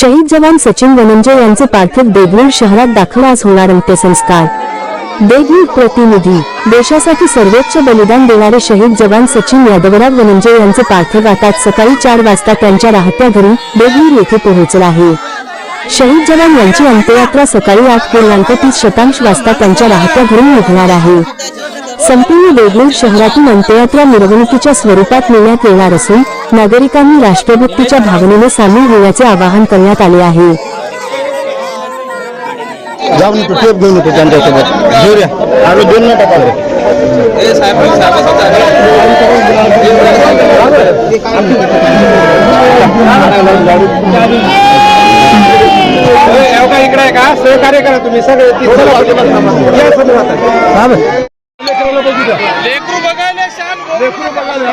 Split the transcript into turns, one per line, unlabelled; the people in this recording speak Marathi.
शहीद जवान सचिन वनंजे यांचे पार्थिव देगलूर शहरात दाखल आज होणार अंत्यसंस्कार. देगलूर प्रतिनिधी देशासाठी सर्वोच्च बलिदान देणारे शहीद जवान सचिन यादवराव वनंजे यांचे पार्थिव आता सकाळी चार वाजता त्यांच्या राहत्या घरी देगलूर येथे पोहोचला आहे. शहीद जवान यांची अंत्ययात्रा सकाळी आठ पूर्णांक तीस शतांश वाजता त्यांच्या राहत्या घरून निघणार आहे. संपूर्ण देगलूर शहरातून अंत्ययात्रा मिरवणुकीच्या स्वरूपात नेण्यात येणार असून नागरिकांनी राष्ट्रभक्तीच्या भावनेने सामील होण्याचे आवाहन करण्यात आले आहे.
जाऊन टेप घेऊन येतो त्यांच्यासोबत. घेऊया आम्ही दोन मिनिटं पाहतो
इकडे आहे का सहकार्य करा तुम्ही सगळे. लेकरू बघायला शान लेकरू बघायला